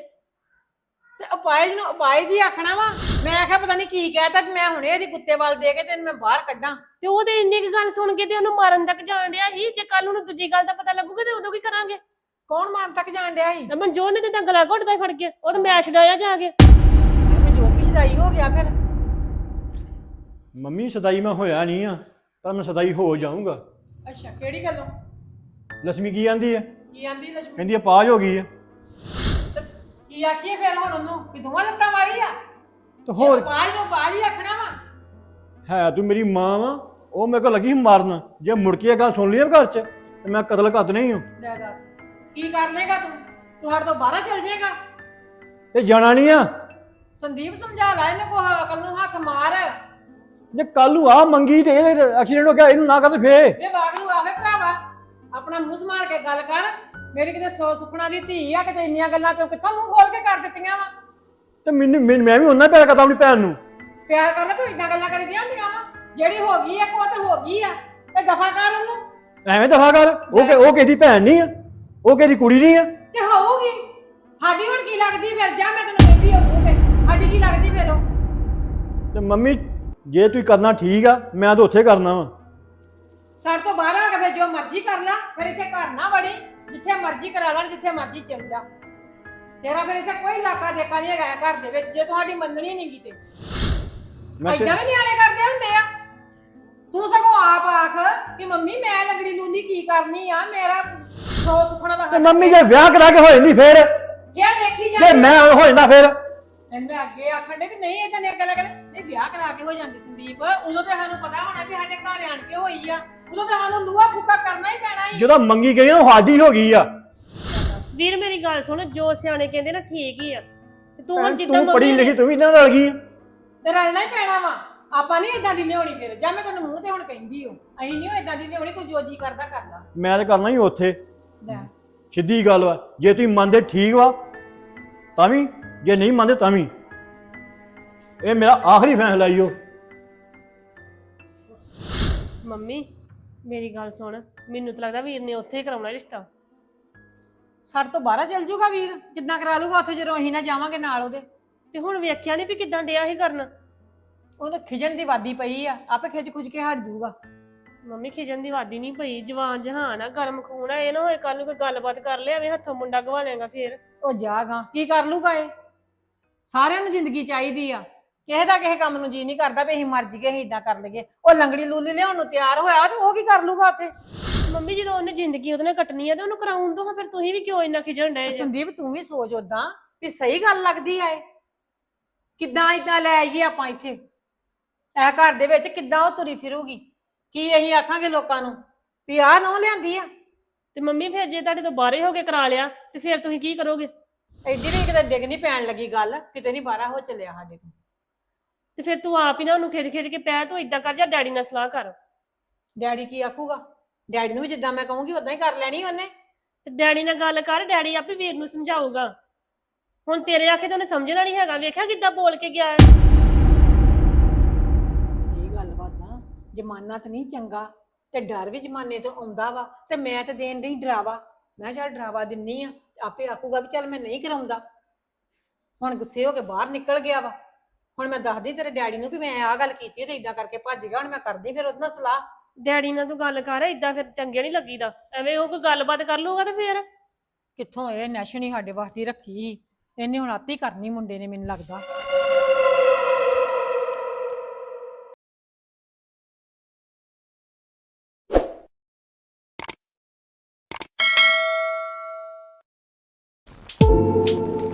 ਤੇ ਅਪਾਇਜ ਨੂੰ ਅਪਾਇਜ ਹੀ ਆਖਣਾ ਵਾ। ਮੈਂ ਆਖਿਆ ਪਤਾ ਨਹੀਂ ਕੀ ਕਹਿਤਾ ਵੀ ਮੈਂ ਹੁਣੇ ਇਹਦੀ ਕੁੱਤੇ ਵੱਲ ਦੇ ਕੇ ਤੈਨੂੰ ਮੈਂ ਬਾਹਰ ਕੱਢਾਂ। ਤੇ ਉਹਦੇ ਇੰਨੀ ਕੁ ਗੱਲ ਸੁਣ ਕੇ ਤੇ ਉਹਨੂੰ ਮਾਰਨ ਤੱਕ ਜਾਣ ਡਿਆ ਸੀ। ਜੇ ਕੱਲ ਨੂੰ ਦੂਜੀ ਗੱਲ ਦਾ ਪਤਾ ਲੱਗੂਗਾ ਤੇ ਉਦੋਂ ਕੀ ਕਰਾਂਗੇ? ਕੌਣ ਮਾਨ ਤੱਕ ਜਾਣ ਡਿਆ ਸੀ? ਤੇ ਮਨਜੋਤ ਨੇ ਤੇ ਤਾਂ ਗਲਾ ਘੁੱਟਦਾ ਹੀ ਫੜ ਕੇ। ਉਹ ਤਾਂ ਮੈਚ ਡਾਇਆ ਜਾ ਕੇ। ਮੈਂ ਜੋਤ ਪਿਛਦਾਈ ਹੋ ਗਿਆ ਫਿਰ। ਮੰਮੀ ਸਦਾਈ ਮੈਂ ਹੋਇਆ ਨਹੀਂ ਆ ਪਰ ਮੈਂ ਸਦਾਈ ਹੋ ਜਾਊਂਗਾ। ਅੱਛਾ ਕਿਹੜੀ ਗੱਲੋਂ? ਲక్ష్ਮੀ ਕੀ ਆਂਦੀ ਹੈ ਕੀ ਆਂਦੀ ਲక్ష్ਮੀ ਕਹਿੰਦੀ ਆਪਾਜ ਹੋ ਗਈ ਹੈ ਕੀ ਆਖੀਏ ਫਿਰ ਹੁਣ ਉਹਨੂੰ? ਵੀ ਦੋਵਾਂ ਲੱਤਾਂ ਵਾਲੀ ਆ? ਤੇ ਹੋਰ ਬਾਜ ਨੂੰ ਬਾਜ ਹੀ ਆਖਣਾ ਵਾ। ਹੈ ਤੂੰ ਮੇਰੀ ਮਾਂ ਵਾ ਉਹ ਮੇਰੇ ਕੋਲ ਲੱਗੀ ਮਾਰਨ। ਜੇ ਮੁੜ ਕੇ ਗੱਲ ਸੁਣ ਲਈ ਘਰ 'ਚ ਤੇ ਮੈਂ ਕਤਲ ਕਰ ਦੇਣਾ ਹੀ। ਹਾਂ ਲੈ ਦੱਸ ਕੀ ਕਰ ਲੇਗਾ ਤੂੰ? ਤੂੰ ਸਾਡੇ ਤੋਂ ਬਾਹਰ ਚਲ ਜਾਏਗਾ। ਤੇ ਜਾਣਾ ਨਹੀਂ ਆ। ਸੰਦੀਪ ਸਮਝਾ ਲੈ ਇਹਨੂੰ ਕੋ ਅਕਲ ਨੂੰ ਹੱਥ ਮਾਰ। ਜੇ ਕੱਲ ਨੂੰ ਆ ਮੰਗੀ ਤੇ ਇਹ ਐਕਸੀਡੈਂਟ ਹੋ ਗਿਆ ਇਹਨੂੰ ਨਾ ਕਰਦੇ ਫੇ ਵੇ ਬਾਗ ਨੂੰ ਆਵੇ ਭਰਾਵਾ ਆਪਣਾ ਮੂੰਹ ਸੰਭਾਲ ਕੇ ਗੱਲ ਕਰ। ਮੇਰੀ ਕਿਤੇ ਸੌ ਸੁਪਨਾ ਦੀ ਧੀ ਆ ਕਿਤੇ ਇੰਨੀਆਂ ਗੱਲਾਂ ਤੂੰ ਕਿੱਥੋਂ ਮੂੰਹ ਖੋਲ ਕੇ ਕਰ ਦਿੱਤੀਆਂ ਵਾ। ਤੇ ਮੈਨੂੰ ਮੈਂ ਮੈਂ ਵੀ ਉਹਨਾਂ ਪਿਆਰ ਕਰਦਾ ਆਪਣੀ ਭੈਣ ਨੂੰ। ਪਿਆਰ ਕਰਦਾ ਤੂੰ ਇੰਨਾ ਗੱਲਾਂ ਕਰੀਦੀਆਂ ਹੁੰਦੀਆਂ ਵਾ। ਜਿਹੜੀ ਹੋ ਗਈ ਆ ਕੋ ਤੇ ਹੋ ਗਈ ਆ। ਤੇ ਦਫਾ ਕਰ ਉਹਨੂੰ। ਐਵੇਂ ਦਫਾ ਕਰ। ਉਹ ਕਿ ਉਹ ਕਿਹਦੀ ਭੈਣ ਨਹੀਂ ਆ? ਉਹ ਕਿਹਦੀ ਕੁੜੀ ਨਹੀਂ ਆ? ਤੇ ਹੋਊਗੀ। ਸਾਡੀ ਹੁਣ ਕੀ ਲੱਗਦੀ ਫਿਰ? ਜਾ ਮੈਂ ਤੈਨੂੰ ਕਹਿੰਦੀ ਆ ਮੂੰਹ ਤੇ ਸਾਡੀ ਕੀ ਲੱਗਦੀ ਫਿਰ ਉਹ? ਤੇ ਮੰਮੀ ਜੇ ਤੂੰ ਕਰਨਾ ਠੀਕ ਆ ਮੈਂ ਤਾਂ ਉੱਥੇ ਕਰਨਾ ਵਾ। ਸਾਡੇ ਤੋਂ ਬਾਹਰ ਆ ਕੇ ਫਿਰ ਜੋ ਮਰਜ਼ੀ ਕਰ ਲੈ ਫਿਰ ਇੱਥੇ ਘਰ ਨਾ ਵੜੀ ਜਿੱਥੇ ਮਰਜ਼ੀ ਕਰਾ ਲੈ ਜਿੱਥੇ ਮਰਜ਼ੀ ਚੱਲ ਜਾ। ਤੇਰਾ ਫਿਰ ਇੱਥੇ ਕੋਈ ਇਲਾਕਾ ਦੇਖਾ ਨਹੀਂ ਹੈਗਾ ਘਰ ਦੇ ਵਿੱਚ ਜੇ ਤੁਹਾਡੀ ਮੰਨਣੀ ਨਹੀਂ ਗੀ ਤੇ। ਮੈਂ ਤੇ- ਐਦਾਂ ਵੀ ਨਿਆਣੇ ਕਰਦੇ ਹੁੰਦੇ ਆ। ਤੂੰ ਸਗੋਂ ਆਪ ਆਖ ਕਿ ਮੰਮੀ ਮੈਂ ਲੰਗੜੀ ਲੂੰਦੀ ਕੀ ਕਰਨੀ ਆ? ਮੇਰਾ ਸੌ ਸੁਖਣਾ ਦਾ ਤੇ ਮੰਮੀ ਜੇ ਵਿਆਹ ਕਰਾ ਕੇ ਹੋ ਜਾਂਦੀ ਫੇਰ? ਫੇਰ ਵੇਖੀ ਜੇ ਜਾਂਦੀ ਮੈਂ ਹੋ ਜਾਂਦਾ ਫੇਰ? ਕਹਿੰਦੇ ਅੱਗੇ ਆਖਣ ਦੇ ਵੀ ਨਹੀਂ ਇਹ ਤਾਂ ਨੇ ਗੱਲ ਕਰ ਨਹੀਂ ਵਿਆਹ ਕਰਾ ਕੇ ਹੋ ਜਾਂਦੀ ਸੰਦੀਪ। ਉਦੋਂ ਤੇ ਸਾਨੂੰ ਪਤਾ ਹੋਣਾ ਵੀ ਸਾਡੇ ਘਰ ਆਣ ਕੇ ਹੋਈ ਆ। ਉਦੋਂ ਤੇ ਸਾਨੂੰ ਲੂਆ ਫੁੱਕਾ ਕਰਨਾ ਹੀ ਪੈਣਾ ਹੀ ਜਦੋਂ ਮੰਗੀ ਗਈ ਉਹ ਸਾਡੀ ਹੋ ਗਈ ਆ। ਵੀਰ ਮੇਰੀ ਗੱਲ ਸੁਣ ਜੋ ਸਿਆਣੇ ਕਹਿੰਦੇ ਨਾ ਠੀਕ ਹੀ ਆ। ਤੇ ਤੂੰ ਹੁਣ ਭੈਣ, ਜਿੱਦਾਂ ਤੂੰ ਪੜ੍ਹੀ ਮੰਮੀ ਲਿਖੀ ਤੂੰ ਵੀ ਇਹਨਾਂ ਨਾਲ ਗਈ ਤੇ ਰਲਣਾ ਹੀ ਪੈਣਾ ਵਾ। ਆਪਾਂ ਨਹੀਂ ਇਦਾਂ ਦੀ ਲਿਆਉਣੀ ਫਿਰ। ਜਾਂ ਮੈਂ ਤੈਨੂੰ ਮੂੰਹ ਤੇ ਹੁਣ ਕਹਿੰਦੀ ਹੋ ਅਸੀਂ ਨਹੀਂ ਇਦਾਂ ਦੀ ਲਿਆਉਣੀ ਤੂੰ ਜੋ ਜੀ ਕਰਦਾ ਕਰਦਾ ਮੈਂ ਤਾਂ ਕਰਨਾ ਹੀ ਉੱਥੇ। ਲੈ। ਸਿੱਧੀ ਗੱਲ ਵਾ। ਜੇ ਤੁਸੀਂ ਮੰਨਦੇ ਠੀਕ ਵਾ ਤਾਂ ਵੀ ਜੇ ਨਹੀਂ ਮੰਨਦੇ ਤਾਂ ਵੀ। ਇਹ ਮੇਰਾ ਆਖਰੀ ਫੈਸਲਾ ਈ ਓ। ਮੰਮੀ ਮੇਰੀ ਗੱਲ ਸੁਣ। ਮੈਨੂੰ ਤਾਂ ਲੱਗਦਾ ਵੀਰ ਨੇ ਉੱਥੇ ਹੀ ਕਰਾਉਣਾ ਰਿਸ਼ਤਾ। ਸਾਡੇ ਤੋਂ ਬਾਹਰ ਚੱਲ ਜੂਗਾ ਵੀਰ। ਕਿੱਦਾਂ ਕਰਾ ਲੂਗਾ ਉੱਥੇ ਜਦੋਂ ਅਸੀਂ ਨਾ ਜਾਵਾਂਗੇ ਨਾਲ ਉਹਦੇ। ਤੇ ਹੁਣ ਵੇਖਿਆ ਨਹੀਂ ਵੀ ਕਿਦਾਂ ਡਿਆ ਸੀ ਕਰਨ। ਉਹਨੂੰ ਖਿਜਣ ਦੀ ਵਾਦੀ ਪਈ ਆ। ਆਪੇ ਖਿੱਚ ਖੁੱਚ ਕੇ ਹਟ ਜੂਗਾ। ਮੰਮੀ ਖਿਜਣ ਦੀ ਵਾਦੀ ਨਹੀਂ ਪਈ। ਜਵਾਨ ਜਹਾਨ ਆ ਗਰਮ ਖੂਨ ਆ। ਇਹ ਨਾ ਹੋਏ ਕੱਲ ਨੂੰ ਕੋਈ ਗੱਲਬਾਤ ਕਰ ਲਿਆ ਐਵੇਂ ਹੱਥੋਂ ਮੁੰਡਾ ਗਵਾ ਲੇਗਾ ਫੇਰ। ਉਹ ਜਾਗਾ। ਕੀ ਕਰ ਲੂਗਾ ਇਹ? ਸਾਰਿਆਂ ਨੂੰ ਜ਼ਿੰਦਗੀ ਚਾਹੀਦੀ ਆ। ਕਿਸੇ ਦਾ ਕਿਸੇ ਕੰਮ ਨੂੰ ਜੀ ਨਹੀਂ ਕਰਦਾ ਵੀ ਅਸੀਂ ਮਰ ਜੀਏ ਅਸੀਂ ਇਦਾਂ ਕਰ ਲਈਏ। ਉਹ ਲੰਗੜੀ ਲੂਲੀ ਲਿਆਉਣ ਨੂੰ ਤਿਆਰ ਹੋਇਆ ਤੇ ਉਹ ਕੀ ਕਰ ਲੂਗਾ ਉੱਥੇ? ਮੰਮੀ ਜਦੋਂ ਉਹਨੇ ਜ਼ਿੰਦਗੀ ਉਹਦੇ ਨਾਲ ਕੱਟਣੀ ਆ ਤੇ ਉਹਨੂੰ ਕਰਾਉਣ ਦੋ ਫਿਰ ਤੁਸੀਂ ਵੀ ਕਿਉਂ ਇੰਨਾ ਖਿਜਣ ਡਏ ਜੇ? ਸੰਦੀਪ ਤੂੰ ਵੀ ਸੋਚ ਉਦਾਂ ਵੀ ਸਹੀ ਗੱਲ ਲੱਗਦੀ ਆ ਇਹ। ਕਿੱਦਾਂ ਇਦਾਂ ਲੈ ਆਈਏ ਆਪਾਂ ਇੱਥੇ? ਇਹ ਘਰ ਦੇ ਵਿੱਚ ਕਿੱਦਾਂ ਉਹ ਤੁਰੀ ਫਿਰੂਗੀ? ਕੀ ਅਸੀਂ ਆਖਾਂਗੇ ਲੋਕਾਂ ਨੂੰ ਵੀ ਆਹ ਨਹੁੰ ਲਿਆਂਦੀ ਆ? ਤੇ ਮੰਮੀ ਫਿਰ ਜੇ ਤੁਹਾਡੇ ਤੋਂ ਬਾਹਰੇ ਹੋ ਕੇ ਕਰਾ ਲਿਆ ਤੇ ਫਿਰ ਤੁਸੀਂ ਕੀ ਕਰੋਗੇ? ਐਡੀ ਵੀ ਕਿਤੇ ਡਿੱਗ ਨਹੀਂ ਪੈਣ ਲੱਗੀ ਗੱਲ ਕਿਤੇ ਨਹੀਂ ਬਾਹਰ ਹੋ ਚੱਲਿਆ ਸਾਡੇ ਤੋਂ। ਤੇ ਫਿਰ ਤੂੰ ਆਪ ਹੀ ਨਾ ਉਹਨੂੰ ਖਿਜ ਖਿਜ ਕੇ ਪੈ ਤੂੰ ਇਦਾਂ ਕਰ ਜਾਂ ਡੈਡੀ ਨਾਲ ਸਲਾਹ ਕਰ। ਡੈਡੀ ਕੀ ਆਖੂਗਾ? ਡੈਡੀ ਨੂੰ ਵੀ ਜਿੱਦਾਂ ਮੈਂ ਕਹੂੰਗੀ ਉਦਾਂ ਹੀ ਕਰ ਲੈਣੀ ਉਹਨੇ। ਤੇ ਡੈਡੀ ਨਾਲ ਗੱਲ ਕਰ ਡੈਡੀ ਆਪੇ ਵੀਰ ਨੂੰ ਸਮਝਾਊਗਾ। ਹੁਣ ਤੇਰੇ ਆਖੇ ਤਾਂ ਉਹਨੇ ਸਮਝਣਾ ਨਹੀਂ ਹੈਗਾ ਵੇਖਿਆ ਕਿੱਦਾਂ ਬੋਲ ਕੇ ਗਿਆ ਹੈ। ਸਹੀ ਗੱਲ ਬਾਤਾਂ ਜਮਾਨਾ ਤਾਂ ਨਹੀਂ ਚੰਗਾ ਤੇ ਡਰ ਵੀ ਜਮਾਨੇ ਤੋਂ ਆਉਂਦਾ ਵਾ ਤੇ ਮੈਂ ਤਾਂ ਦੇਣ ਨਹੀਂ ਡਰਾਵਾ। ਮੈਂ ਚੱਲ ਡਰਾਵਾ ਦਿੰਨੀ ਆ ਆਪੇ ਆਖੂਗਾ ਵੀ ਚੱਲ ਮੈਂ ਨਹੀਂ ਕਰਾਉਂਦਾ। ਹੁਣ ਗੁੱਸੇ ਹੋ ਕੇ ਬਾਹਰ ਨਿਕਲ ਗਿਆ ਵਾ। ਹੁਣ ਮੈਂ ਦੱਸਦੀ ਤੇਰੇ ਡੈਡੀ ਨੂੰ ਵੀ ਮੈਂ ਆਹ ਗੱਲ ਕੀਤੀ ਤੇ ਇਦਾਂ ਕਰਕੇ ਭੱਜ ਗਿਆ ਹੁਣ ਮੈਂ ਕਰਦੀ ਫਿਰ ਉਹਦੇ ਨਾਲ ਸਲਾਹ। ਡੈਡੀ ਨਾਲ ਤੂੰ ਗੱਲ ਕਰ ਇਦਾਂ ਫਿਰ ਚੰਗੇ ਨਹੀਂ ਲੱਗੀਦਾ। ਐਵੇਂ ਉਹ ਕੋਈ ਗੱਲਬਾਤ ਕਰ ਲੂਗਾ ਤੇ ਫਿਰ? ਕਿੱਥੋਂ ਇਹ ਨੈਸ਼ਨੀ ਸਾਡੇ ਵਾਸਤੇ ਰੱਖੀ। ਇਹਨੇ ਹੁਣ ਆਤੀ ਕਰਨੀ ਮੁੰਡੇ ਨੇ ਮੈਨੂੰ ਲੱਗਦਾ। うん。